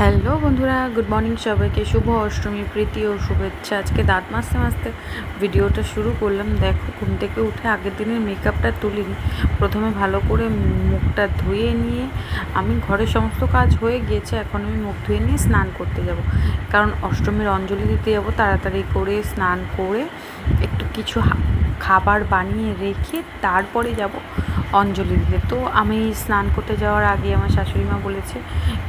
Hello বন্ধুরা, good morning সবাইকে। শুভ অষ্টমী প্রীতি ও শুভেচ্ছা। আজকে দাঁত মাজতে মাজতে ভিডিওটা শুরু করলাম। দেখো, ঘুম থেকে উঠে আগের দিনের মেকআপটা তুলিনি। প্রথমে ভালো করে মুখটা ধুয়ে নিয়ে আমি ঘরের সমস্ত কাজ হয়ে গিয়েছে। এখন আমি মুখ ধুয়ে নিয়ে স্নান করতে যাব। কারণ অষ্টমীর অঞ্জলি দিতে যাব। তাড়াতাড়ি করে স্নান করে একটু কিছু খাবার বানিয়ে রেখে তারপরে যাব। অঞ্জলি দিতে। তো আমি স্নান করতে যাওয়ার আগে আমার শাশুড়ি মা বলেছে,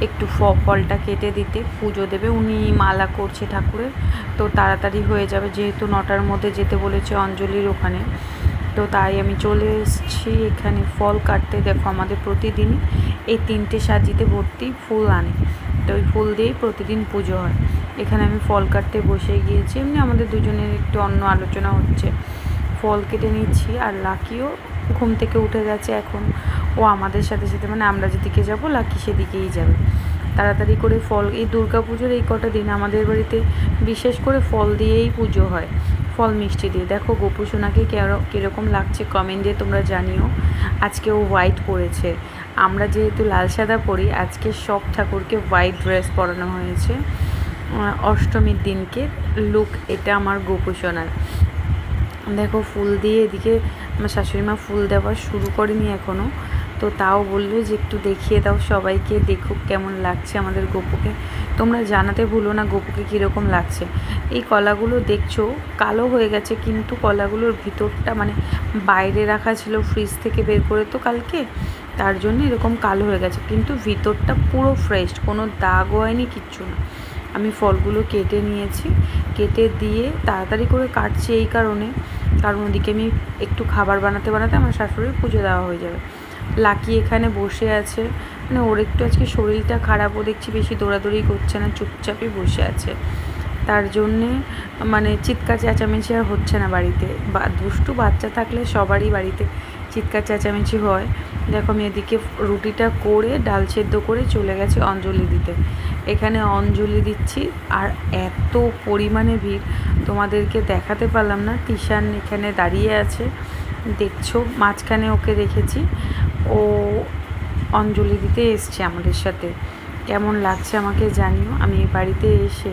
একটু ফলটা কেটে দিতে, পুজো দেবে, উনি মালা করছে ঠাকুরের, তো তাড়াতাড়ি হয়ে যাবে, যেহেতু নটার মধ্যে যেতে বলেছে অঞ্জলির ওখানে। তো তাই আমি চলে এসেছি, এখানে ফল কাটতে, দেখো আমাদের প্রতিদিনই এই তিনটে সাজিতে ভর্তি ফুল আনে। তো ওই ফুল দিয়েই প্রতিদিন পুজো হয়। এখানে আমি ফল কাটতে বসে গিয়েছি, এমনি আমাদের দুজনের একটু অন্য আলোচনা হচ্ছে। ফল কেটে নিচ্ছি আর লাকিও ঘুম থেকে উঠে গেছে এখন। ও আমাদের সাথে সাথে মানে আমরা যেদিকে যাব, লাকি সেদিকেই যাবে। তাড়াতাড়ি করে ফল, এই পুজোর এই কটা দিন আমাদের বাড়িতে বিশেষ করে ফল দিয়েই পুজো হয়। ফল মিষ্টি দিয়ে। দেখো গোপু সোনাকে কীরকম লাগছে কমেন্টে তোমরা জানিও। আজকে ও হোয়াইট পরেছে। আমরা যেহেতু লাল সাদা পরি, আজকে সব ঠাকুরকে হোয়াইট ড্রেস পরানো হয়েছে। অষ্টমীর দিনকে লুক এটা আমার গোপু সোনার দেখো ফুল দিয়ে এদিকে আমার শাশুড়ি মা ফুল দেওয়া শুরু করেনি এখনও তো তাও বলল যে একটু দেখিয়ে দাও সবাইকে, দেখুক কেমন লাগছে আমাদের গোপুকে। তোমরা জানাতে ভুলো না গোপুকে কীরকম লাগছে। এই কলাগুলো দেখছ, কালো হয়ে গেছে কিন্তু কলাগুলোর ভিতরটা মানে বাইরে রাখা ছিল ফ্রিজ থেকে বের করে তো কালকে, তার জন্য এরকম কালো হয়ে গেছে। কিন্তু ভিতরটা পুরো ফ্রেশ কোনো দাগও হয়নি, কিচ্ছু না। আমি ফলগুলো কেটে নিয়েছি। কেটে দিয়ে তাড়াতাড়ি করে কাটছি এই কারণে। কারণ ওদিকে আমি একটু খাবার বানাতে বানাতে আমার শাশুড়ির পুজো দেওয়া হয়ে যাবে। লাকি এখানে বসে আছে। মানে ওর একটু আজকে শরীরটা খারাপও দেখছি, বেশি দৌড়াদৌড়ি করছে না, চুপচাপই বসে আছে। তার জন্যে মানে চিৎকার চেঁচামেচি আর হচ্ছে না বাড়িতে। বা দুষ্টু বাচ্চা থাকলে সবারই বাড়িতে চিৎকার চেঁচামেচি হয়। দেখো আমি এদিকে রুটিটা করে ডাল সেদ্ধ করে চলে গেছি অঞ্জলি দিতে। এখানে অঞ্জলি দিচ্ছি আর এত পরিমাণে ভিড়, তোমাদেরকে দেখাতে পারলাম না। তিশান এখানে দাঁড়িয়ে আছে। দেখছ, মাঝখানে ওকে রেখেছি। ও অঞ্জলি দিতে এসছে আমাদের সাথে। কেমন লাগছে আমাকে জানিও। আমি বাড়িতে এসে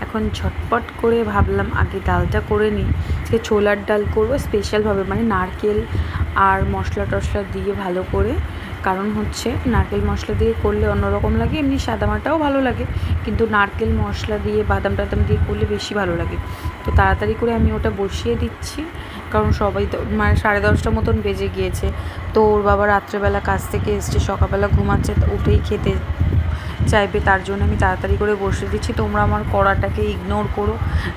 এখন ঝটপট করে ভাবলাম আগে ডালটা করে নিই। সে ছোলার ডাল করব স্পেশালভাবে মানে নারকেল আর মশলা টশলা দিয়ে ভালো করে। কারণ হচ্ছে নারকেল মশলা দিয়ে করলে অন্যরকম লাগে, এমনি সাদামাটাও ভালো লাগে। কিন্তু নারকেল মশলা দিয়ে, বাদাম টাদাম দিয়ে করলে বেশি ভালো লাগে। তো তাড়াতাড়ি করে আমি ওটা বসিয়ে দিচ্ছি। কারণ সবাই মানে সাড়ে দশটা মতন বেজে গিয়েছে। তো ওর বাবা রাত্রেবেলা কাজ থেকে এসছে, সকালবেলা ঘুমাচ্ছে, তো উঠেই খেতে চাইবে। তার জন্য আমি তাড়াতাড়ি করে বসে দিচ্ছি। তোমরা আমার কড়াটাকে ইগনোর করো,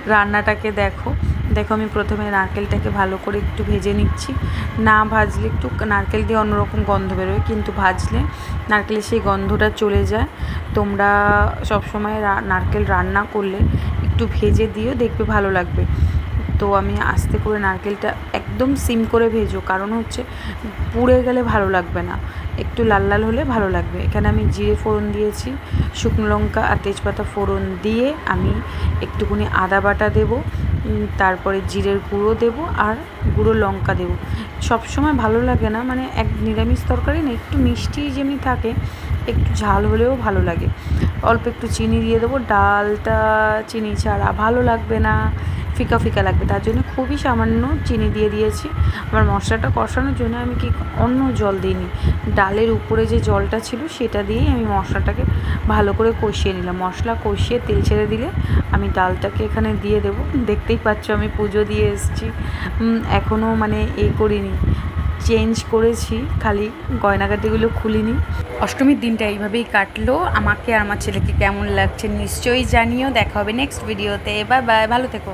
রান্নাটাকে দেখো। দেখো আমি প্রথমে নারকেলটাকে ভালো করে একটু ভেজে নিচ্ছি। না ভাজলে একটু নারকেল দিয়ে অন্যরকম গন্ধ বেরোয়, কিন্তু ভাজলে নারকেলের সেই গন্ধটা চলে যায়। তোমরা সবসময় নারকেল রান্না করলে একটু ভেজে দিও, দেখবে ভালো লাগবে। তো আমি আস্তে করে নারকেলটা একদম সিম করে ভেজো, কারণ হচ্ছে পুড়ে গেলে ভালো লাগবে না। একটু লাল লাল হলে ভালো লাগবে। এখানে আমি জিরে ফোড়ন দিয়েছি, শুকনো লঙ্কা আর তেজপাতা ফোড়ন দিয়ে আমি একটুখানি আদা বাটা দেবো তারপরে জিরের গুঁড়ো দেবো আর গুঁড়ো লঙ্কা দেবো। সবসময় ভালো লাগে না মানে এক নিরামিষ তরকারি না, একটু মিষ্টি যেমনি থাকে, একটু ঝাল হলেও ভালো লাগে। অল্প একটু চিনি দিয়ে দেবো, ডালটা চিনি ছাড়া ভালো লাগবে না। ফিকা ফিকা লাগবে। তার জন্য খুবই সামান্য চিনি দিয়ে দিয়েছি। আমার মশলাটা কষানোর জন্য আমি কি অন্য জল দিইনি। ডালের উপরে যে জলটা ছিল সেটা দিয়েই আমি মশলাটাকে ভালো করে কষিয়ে নিলাম। মশলা কষিয়ে তেল ছেড়ে দিলে আমি ডালটাকে এখানে দিয়ে দেবো। দেখতেই পাচ্ছ আমি পুজো দিয়ে এসেছি। এখনও মানে এ করিনি। চেঞ্জ করেছি, খালি গয়নাগাটিগুলো খুলিনি। অষ্টমীর দিনটা এইভাবেই কাটলো। আমাকে আর আমার ছেলেকে কেমন লাগছে নিশ্চয়ই জানিও। দেখা হবে নেক্সট ভিডিওতে বাই বাই ভালো থেকো।